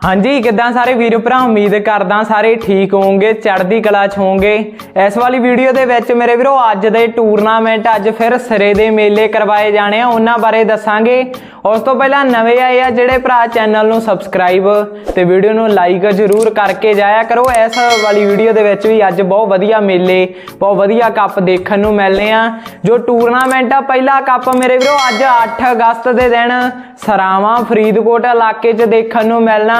ਹਾਂਜੀ, ਕਿੱਦਾਂ ਸਾਰੇ ਵੀਰ ਭਰਾ? ਉਮੀਦ ਕਰਦਾ ਸਾਰੇ ਠੀਕ ਹੋਵੋਗੇ, ਚੜ੍ਹਦੀ ਕਲਾ 'ਚ ਹੋਵੋਗੇ। ਇਸ ਵਾਲੀ ਵੀਡੀਓ ਦੇ ਵਿੱਚ ਮੇਰੇ ਵੀਰੋ, ਅੱਜ ਦੇ ਟੂਰਨਾਮੈਂਟ ਅੱਜ ਫਿਰ ਸਿਰੇ ਦੇ ਮੇਲੇ ਕਰਵਾਏ ਜਾਣੇ ਆ। ਉਹਨਾਂ ਬਾਰੇ ਦੱਸਾਂਗੇ। ਉਸ ਤੋਂ ਪਹਿਲਾਂ ਨਵੇਂ ਆਏ ਆ ਜਿਹੜੇ ਭਰਾ ਚੈਨਲ ਨੂੰ ਸਬਸਕ੍ਰਾਈਬ ਤੇ ਵੀਡੀਓ ਨੂੰ ਲਾਈਕ ਜ਼ਰੂਰ ਕਰਕੇ ਜਾਇਆ ਕਰੋ। ਇਸ ਵਾਲੀ ਵੀਡੀਓ ਦੇ ਵਿੱਚ ਵੀ ਅੱਜ ਬਹੁਤ ਵਧੀਆ ਮੇਲੇ, ਬਹੁਤ ਵਧੀਆ ਕੱਪ ਦੇਖਣ ਨੂੰ ਮਿਲਨੇ ਆ। ਜੋ ਟੂਰਨਾਮੈਂਟ ਆ, ਪਹਿਲਾ ਕੱਪ ਮੇਰੇ ਵੀਰੋ, ਅੱਜ 8 ਅਗਸਤ ਦੇ ਦਿਨ ਸਰਾਵਾਂ ਫਰੀਦਕੋਟ ਇਲਾਕੇ 'ਚ ਦੇਖਣ ਨੂੰ ਮਿਲਣਾ।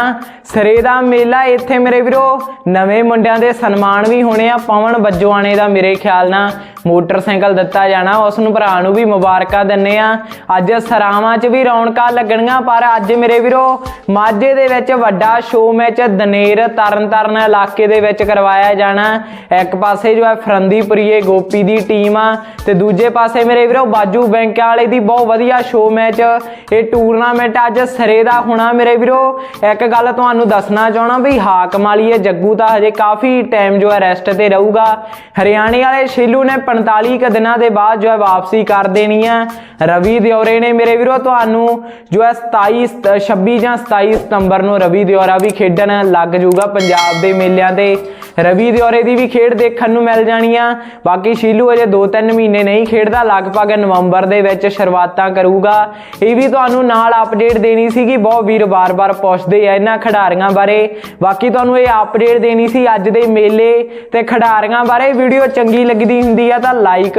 ਸਰੇ ਦਾ ਮੇਲਾ ਇੱਥੇ ਮੇਰੇ ਵੀਰੋ, ਨਵੇਂ ਮੁੰਡਿਆਂ ਦੇ ਸਨਮਾਨ ਵੀ ਹੋਣੇ ਆ, ਪਵਨ ਬੱਜਵਾਣੇ ਦਾ ਮੇਰੇ ਖਿਆਲ ਨਾਲ। ਮੋਟਰਸਾਈਕਲ ਦਿੱਤਾ ਜਾਣਾ, ਉਸ ਨੂੰ ਭਰਾ ਨੂੰ ਵੀ ਮੁਬਾਰਕਾਂ ਦਿੰਨੇ ਆ। ਅੱਜ ਸਰਾਵਾਂ 'ਚ ਵੀ ਰੌਣਕਾਂ ਲੱਗਣੀਆਂ, ਪਰ ਅੱਜ ਮੇਰੇ ਵੀਰੋ, ਮਾਝੇ ਦੇ ਵਿੱਚ ਵੱਡਾ ਸ਼ੋਅ ਮੈਚ ਦਨੇਰ ਤਰਨਤਾਰਨ ਇਲਾਕੇ ਦੇ ਵਿੱਚ ਕਰਵਾਇਆ ਜਾਣਾ। ਇੱਕ ਪਾਸੇ ਜੋ ਹੈ ਫਰੰਦੀਪੁਰੀਏ ਗੋਪੀ ਦੀ ਟੀਮ ਆ, ਤੇ ਦੂਜੇ ਪਾਸੇ ਮੇਰੇ ਵੀਰੋ, ਬਾਜੂ ਬੈਂਕ ਵਾਲੇ ਦੀ ਬਹੁਤ ਵਧੀਆ ਸ਼ੋਅ ਮੈਚ ਇਹ ਟੂਰਨਾਮੈਂਟ ਅੱਜ ਸਰੇ ਦਾ ਹੋਣਾ ਮੇਰੇ ਵੀਰੋ। ਇੱਕ ਗੱਲ ਤੁਹਾਨੂੰ ਦੱਸਣਾ ਚਾਹਣਾ ਵੀ ਹਾਕਮ ਵਾਲੀ ਜੱਗੂ ਤਾਂ ਹਜੇ ਕਾਫੀ ਟਾਈਮ ਜੋ ਹੈ ਰੈਸਟ ਤੇ ਰਹੂਗਾ। ਹਰਿਆਣੇ ਵਾਲੇ ਸ਼ੀਲੂ ਨੇ 45 ਕੁ ਦਿਨਾਂ ਦੇ ਬਾਅਦ ਜੋ ਹੈ ਵਾਪਸੀ ਕਰ ਦੇਣੀ ਹੈ। ਰਵੀ ਦਿਓਰੇ ਨੇ ਮੇਰੇ ਵੀਰੋ, ਤੁਹਾਨੂੰ ਜੋ ਹੈ 27 ਸਤ- 26 ਜਾਂ 27 ਸਤੰਬਰ ਨੂੰ ਰਵੀ ਦਿਓਰਾ ਵੀ ਖੇਡਣ ਲੱਗ ਜਾਊਗਾ ਪੰਜਾਬ ਦੇ ਮੇਲਿਆਂ ਤੇ। ਰਵੀ ਦਿਓਰੇ ਦੀ ਵੀ ਖੇਡ ਦੇਖਣ ਨੂੰ ਮਿਲ ਜਾਣੀ ਆ। ਬਾਕੀ ਸ਼ੀਲੂ ਅਜੇ 2-3 ਮਹੀਨੇ ਨਹੀਂ ਖੇਡਦਾ। ਲਗਭਗ ਨਵੰਬਰ ਦੇ ਵਿੱਚ ਸ਼ੁਰੂਆਤਾਂ ਕਰੂਗਾ। ਇਹ ਵੀ ਤੁਹਾਨੂੰ ਨਾਲ ਅਪਡੇਟ ਦੇਣੀ ਸੀਗੀ। ਬਹੁਤ ਵੀਰ ਬਾਰ-ਬਾਰ ਪੁੱਛਦੇ ਆ ਇਹਨਾਂ ਖਿਡਾਰੀਆਂ ਬਾਰੇ। ਬਾਕੀ ਤੁਹਾਨੂੰ ਇਹ ਅਪਡੇਟ ਦੇਣੀ ਸੀ ਅੱਜ ਦੇ ਮੇਲੇ ਤੇ ਖਿਡਾਰੀਆਂ ਬਾਰੇ। ਵੀਡੀਓ ਚੰਗੀ ਲੱਗਦੀ ਹੁੰਦੀ ਆ ਤਾਂ ਲਾਈਕ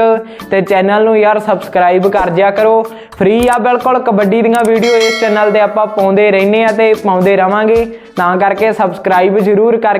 ਤੇ ਚੈਨਲ ਨੂੰ ਯਾਰ ਸਬਸਕ੍ਰਾਈਬ ਕਰ ਜਿਆ ਕਰੋ। ਫ੍ਰੀ ਆ ਬਿਲਕੁਲ। ਕਬੱਡੀ ਦੀਆਂ ਵੀਡੀਓ ਇਸ ਚੈਨਲ ਤੇ ਆਪਾਂ ਪਾਉਂਦੇ ਰਹਿੰਦੇ ਆ ਤੇ ਪਾਉਂਦੇ ਰਵਾਂਗੇ। ਤਾਂ ਕਰਕੇ ਸਬਸਕ੍ਰਾਈਬ ਜ਼ਰੂਰ ਕਰ